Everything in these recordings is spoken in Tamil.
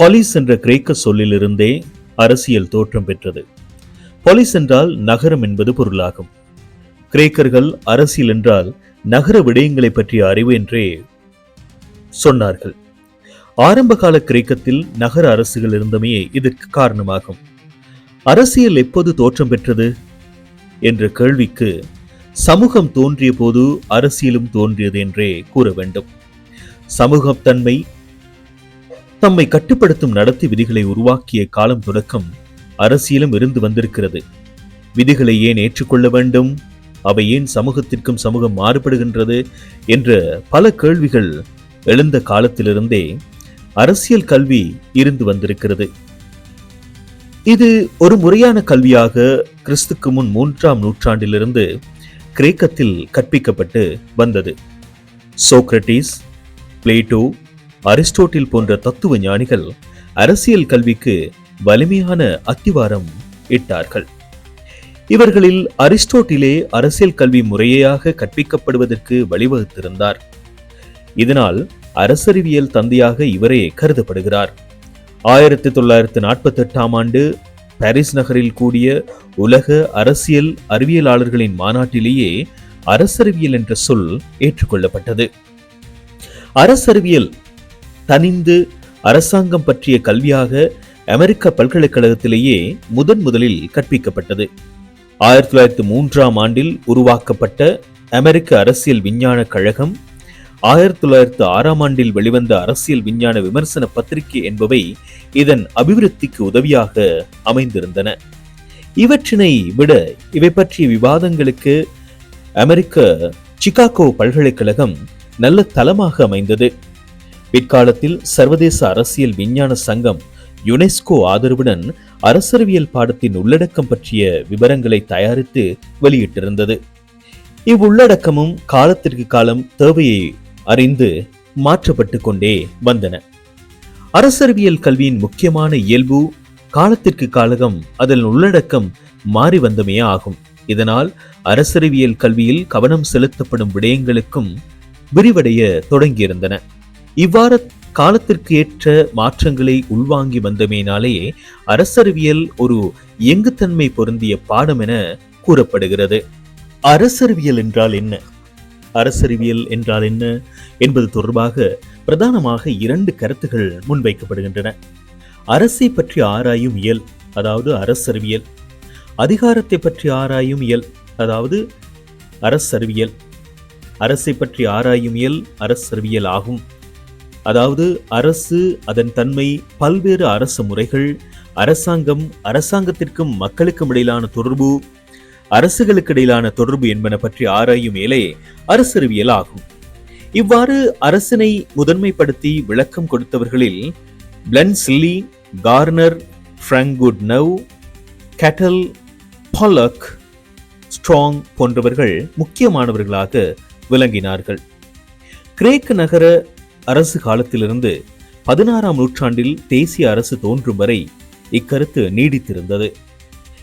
பாலிஸ் என்ற கிரேக்க சொல்லிலிருந்தே அரசியல் தோற்றம் பெற்றது. பாலிஸ் என்றால் நகரம் என்பது பொருளாகும். கிரேக்கர்கள் அரசியல் என்றால் நகர விடயங்களை பற்றிய அறிவு என்றே சொன்னார்கள். ஆரம்பகால கிரேக்கத்தில் நகர அரசுகள் இருந்தமே இதற்கு காரணமாகும். அரசியல் எப்போது தோற்றம் பெற்றது? என்ற கேள்விக்கு சமூகம் தோன்றிய போது அரசியலும் தோன்றியது என்றே கூற வேண்டும். சமூகத்தன்மை தம்மை கட்டுப்படுத்தும் நடத்தை விதிகளை உருவாக்கிய காலம் தொடக்கம் அரசியலும் இருந்து வந்திருக்கிறது. விதிகளை ஏன் ஏற்றுக்கொள்ள வேண்டும்? அவை ஏன் சமூகத்திற்கும் சமூகம் மாறுபடுகின்றது? என்ற பல கேள்விகள் எழுந்த காலத்திலிருந்தே அரசியல் கல்வி இருந்து வந்திருக்கிறது. இது ஒரு முறையான கல்வியாக கிறிஸ்துக்கு முன் மூன்றாம் நூற்றாண்டிலிருந்து கிரேக்கத்தில் கற்பிக்கப்பட்டு வந்தது. சோக்ரட்டிஸ் பிளேட்டோ அரிஸ்டோட்டில் போன்ற தத்துவ ஞானிகள் அரசியல் கல்விக்கு வலிமையான அத்திவாரம் இட்டார்கள். இவர்களில் அரிஸ்டோட்டிலே அரசியல் கல்வி முறையாக கற்பிக்கப்படுவதற்கு வழிவகுத்திருந்தார். இதனால் அரசறிவியல் தந்தையாக இவரே கருதப்படுகிறார். ஆயிரத்தி தொள்ளாயிரத்தி நாற்பத்தி எட்டாம் ஆண்டு பாரிஸ் நகரில் கூடிய உலக அரசியல் அறிவியலாளர்களின் மாநாட்டிலேயே அரசறிவியல் என்ற சொல் ஏற்றுக்கொள்ளப்பட்டது. அரசறிவியல் தனிந்து அரசாங்கம் பற்றிய கல்வியாக அமெரிக்க பல்கலைக்கழகத்திலேயே முதன் முதலில் கற்பிக்கப்பட்டது. ஆயிரத்தி தொள்ளாயிரத்தி மூன்றாம் ஆண்டில் உருவாக்கப்பட்ட அமெரிக்க அரசியல் விஞ்ஞான கழகம் ஆயிரத்தி தொள்ளாயிரத்து ஆறாம் ஆண்டில் வெளிவந்த அரசியல் விஞ்ஞான விமர்சன பத்திரிகை என்பவை இதன் அபிவிருத்திக்கு உதவியாக அமைந்திருந்தன. இவற்றினை விட இவை பற்றிய விவாதங்களுக்கு அமெரிக்க சிகாகோ பல்கலைக்கழகம் நல்ல தளமாக அமைந்தது. பிற்காலத்தில் சர்வதேச அரசியல் விஞ்ஞான சங்கம் யுனெஸ்கோ ஆதரவுடன் அரசறிவியல் பாடத்தின் உள்ளடக்கம் பற்றிய விவரங்களை தயாரித்து வெளியிட்டிருந்தது. இவ்வுள்ளடக்கமும் காலத்திற்கு காலம் தேவையை அறிந்து மாற்றப்பட்டு கொண்டே வந்தன. அரசறிவியல் கல்வியின் முக்கியமான இயல்பு காலத்திற்கு காலகம் அதன் உள்ளடக்கம் மாறி வந்தமே ஆகும். இதனால் அரசறிவியல் கல்வியில் கவனம் செலுத்தப்படும் விடயங்களுக்கும் விரிவடைய தொடங்கியிருந்தன. இவ்வாறு காலத்திற்கு ஏற்ற மாற்றங்களை உள்வாங்கி வந்தமையினாலேயே அரசறிவியல் ஒரு எங்குத்தன்மை பொருந்திய பாடம் என கூறப்படுகிறது. அரசறிவியல் என்றால் என்ன? அரசறிவியல் என்றால் என்ன? என்பது தொடர்பாக பிரதானமாக இரண்டு கருத்துகள் முன்வைக்கப்படுகின்றன. அரசை பற்றி ஆராயும் இயல் அதாவது அரசறிவியல் அதிகாரத்தை பற்றி ஆராயும் இயல் அதாவது அரசறிவியல் அரசை பற்றி ஆராயும் இயல் அரசறிவியல் ஆகும். அதாவது அரசு அதன் தன்மை பல்வேறு அரசு முறைகள் அரசாங்கம் அரசாங்கத்திற்கும் மக்களுக்கும் இடையிலான தொடர்பு அரசுகளுக்கு இடையிலான தொடர்பு என்பன பற்றி ஆராயும் இயலே அரசறிவியல் ஆகும். இவ்வாறு அரசினை முதன்மைப்படுத்தி விளக்கம் கொடுத்தவர்களில் பிளன்ஸ்லி கார்னர் ஃப்ராங்குட் நவ் கேட்டல் பாலக் ஸ்ட்ராங் போன்றவர்கள் முக்கியமானவர்களாக விளங்கினார்கள். கிரேக்க நகர அரசு காலத்திலிருந்து பதினாறாம் நூற்றாண்டில் தேசிய அரசு தோன்றும் வரை இக்கருத்து நீடித்திருந்தது.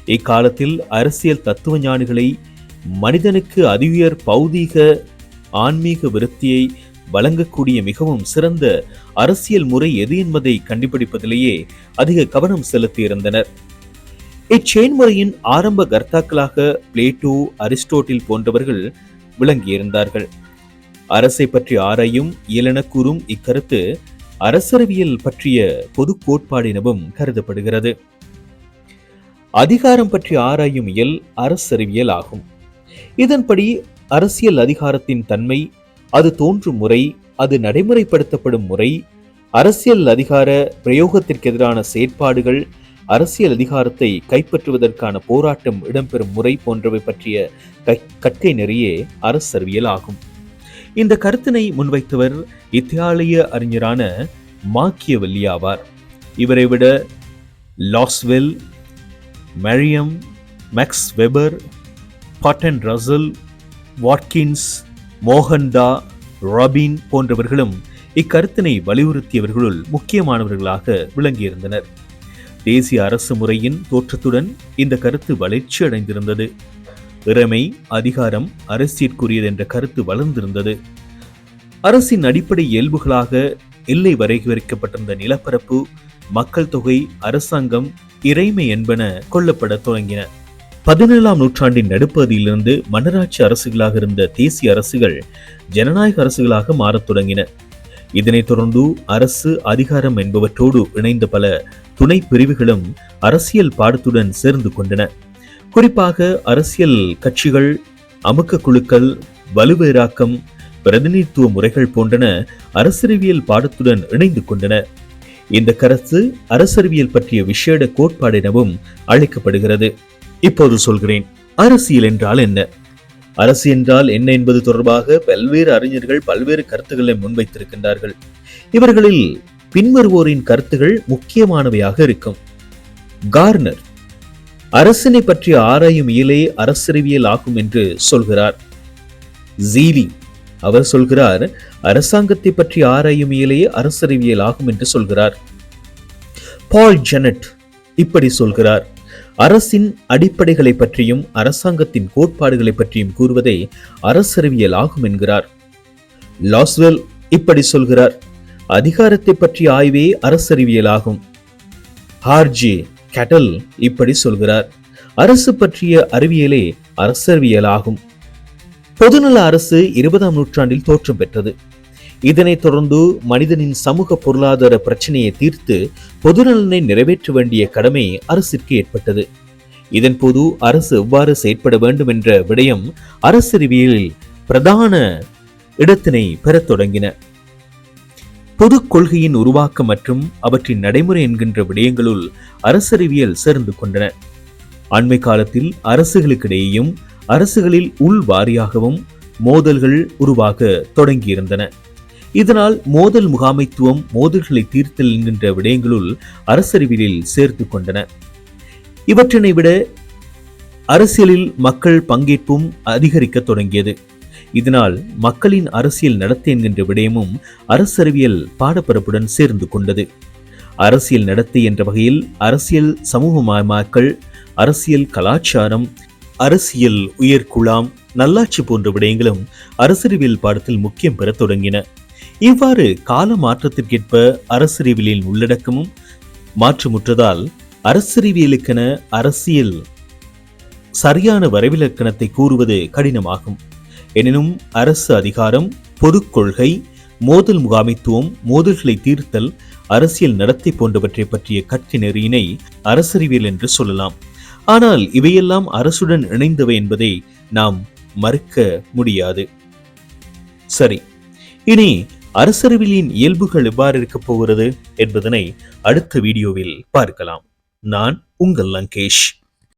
இக்காலத்தில் அரசியல் தத்துவ ஞானிகளை மனிதனுக்கு அதிவியர் பௌதீக ஆன்மீக விருத்தியை வழங்கக்கூடிய மிகவும் சிறந்த அரசியல் முறை எது என்பதை கண்டுபிடிப்பதிலேயே அதிக கவனம் செலுத்தியிருந்தனர். இச்செயன்முறையின் ஆரம்ப கர்த்தாக்களாக பிளேட்டோ அரிஸ்டோட்டில் போன்றவர்கள் விளங்கியிருந்தார்கள். அரசை பற்றி ஆராயும் இயலென கூறும் இக்கருத்து அரசரவியல் பற்றிய பொது கோட்பாடு எனவும் கருதப்படுகிறது. அதிகாரம் பற்றி ஆராயும் இயல் அரசறிவியல் ஆகும். இதன்படி அரசியல் அதிகாரத்தின் தன்மை அது தோன்றும் முறை அது நடைமுறைப்படுத்தப்படும் முறை அரசியல் அதிகார பிரயோகத்திற்கு எதிரான செயற்பாடுகள் அரசியல் அதிகாரத்தை கைப்பற்றுவதற்கான போராட்டம் இடம்பெறும் முறை போன்றவை பற்றிய கற்கை நெறியே அரசறிவியல் ஆகும். இந்த கருத்தினை முன்வைத்தவர் இத்தாலிய அறிஞரான மாக்கியவல்லி ஆவார் இவரை விட Lasswell Merriam Max Weber Patton Russell Watkins Morgenthau Robin போன்றவர்களும் இக்கருத்தினை வலியுறுத்தியவர்களுள் முக்கியமானவர்களாக விளங்கியிருந்தனர். தேசிய அரசு முறையின் தோற்றத்துடன் இந்த கருத்து வளர்ச்சி அடைந்திருந்தது இறைமை அதிகாரம் அரசியற்குரியது என்ற கருத்து வளர்ந்திருந்தது. அரசின் அடிப்படை இயல்புகளாக எல்லை வரையறுக்கப்பட்டிருந்த நிலப்பரப்பு மக்கள் தொகை அரசாங்கம் இறைமை என்பன கொல்லப்பட தொடங்கின. பதினேழாம் நூற்றாண்டின் நடுப்பகுதியிலிருந்து மன்னராட்சி அரசுகளாக இருந்த தேசிய அரசுகள் ஜனநாயக அரசுகளாக மாறத் தொடங்கின. இதனைத் தொடர்ந்து அரசு அதிகாரம் என்பவற்றோடு இணைந்த பல துணை பிரிவுகளும் அரசியல் பாடத்துடன் சேர்ந்து கொண்டன. குறிப்பாக அரசியல் கட்சிகள் அமுக்க குழுக்கள் வலுவேராக்கம் பிரதிநிதித்துவ முறைகள் போன்றன அரசியல் பாடத்துடன் இணைந்து கொண்டன. இந்த கருத்து அரசறிவியல் பற்றிய விசேட கோட்பாடு எனவும் அழைக்கப்படுகிறது. இப்போது சொல்கிறேன் அரசியல் என்றால் என்ன? அரசு என்றால் என்ன என்பது தொடர்பாக பல்வேறு அறிஞர்கள் பல்வேறு கருத்துக்களை முன்வைத்திருக்கின்றார்கள். இவர்களில் பின்வருவோரின் கருத்துகள் முக்கியமானவையாக இருக்கும். கார்னர் அரசினை பற்றி ஆராயும் இயலே அரசறிவியல் ஆகும் என்று சொல்கிறார். ஜீலி அவர் சொல்கிறார் அரசாங்கத்தை பற்றி ஆராயும் இயலே அரசறிவியல் ஆகும் என்று சொல்கிறார். பால் ஜெனட் இப்படி சொல்கிறார் அரசின் அடிப்படைகளை பற்றியும் அரசாங்கத்தின் கோட்பாடுகளை பற்றியும் கூறுவதே அரசறிவியல் ஆகும் என்கிறார். லாஸ்வெல் இப்படி சொல்கிறார் அதிகாரத்தை பற்றிய ஆய்வே அரசறிவியல் ஆகும். ஹார்ஜே கேட்டல் இப்படி சொல்கிறார். அரசு பற்றிய அறிவியலே அரசறிவியல் ஆகும் பொதுநல அரசு இருபதாம் நூற்றாண்டில் தோற்றம் பெற்றது. இதனைத் தொடர்ந்து மனிதனின் சமூக பொருளாதார பிரச்சனையை தீர்த்து பொதுநலனை நிறைவேற்ற வேண்டிய கடமை அரசிற்கு ஏற்பட்டது. இதன் போது அரசு எவ்வாறு செயற்பட வேண்டும் என்ற விடயம் அரசறிவியலில் பிரதான இடத்தினை பெறத் தொடங்கின. பொது கொள்கையின் உருவாக்கம் மற்றும் அவற்றின் நடைமுறை என்கின்ற விடயங்களுள் அரசறிவியல் சேர்ந்து கொண்டன. அண்மை காலத்தில் அரசுகளுக்கிடையேயும் அரசுகளில் உள் வாரியாகவும் மோதல்கள் உருவாக தொடங்கியிருந்தன. இதனால் மோதல் முகாமைத்துவம் மோதல்களை தீர்த்தல் என்கின்ற விடயங்களுள் அரசறிவியலில் சேர்த்து கொண்டன. இவற்றினை விட அரசியலில் மக்கள் பங்கேற்பும் அதிகரிக்க தொடங்கியது. இதனால் மக்களின் அரசியல் நடத்தை என்கின்ற விடயமும் அரசறிவியல் பாடப்பரப்புடன் சேர்ந்து கொண்டது. அரசியல் நடத்தை என்ற வகையில் அரசியல் சமூகமயமாக்கல் அரசியல் கலாச்சாரம் அரசியல் உயர்குழாம் நல்லாட்சி போன்ற விடயங்களும் அரசறிவியல் பாடத்தில் முக்கியம் பெறத் தொடங்கின. இவ்வாறு கால மாற்றத்திற்கேற்ப அரசறிவியலின் உள்ளடக்கமும் மாற்றமுற்றதால் அரசறிவியலுக்கென அரசியல் சரியான வரைவிலக்கணத்தை கூறுவது கடினமாகும். எனினும் அரசு அதிகாரம் பொதுக்கொள்கை மோதல் முகாமைத்துவம் மோதல்களை தீர்த்தல் அரசியல் நடத்தை போன்றவற்றை பற்றிய கட்சி நெறியினை அரசறிவியல் என்று சொல்லலாம். ஆனால் இவையெல்லாம் அரசுடன் இணைந்தவை என்பதை நாம் மறுக்க முடியாது. சரி இனி அரசறிவியலின் இயல்புகள் எவ்வாறு இருக்கப் போகிறது என்பதனை அடுத்த வீடியோவில் பார்க்கலாம். நான் உங்கள் லங்கேஷ்.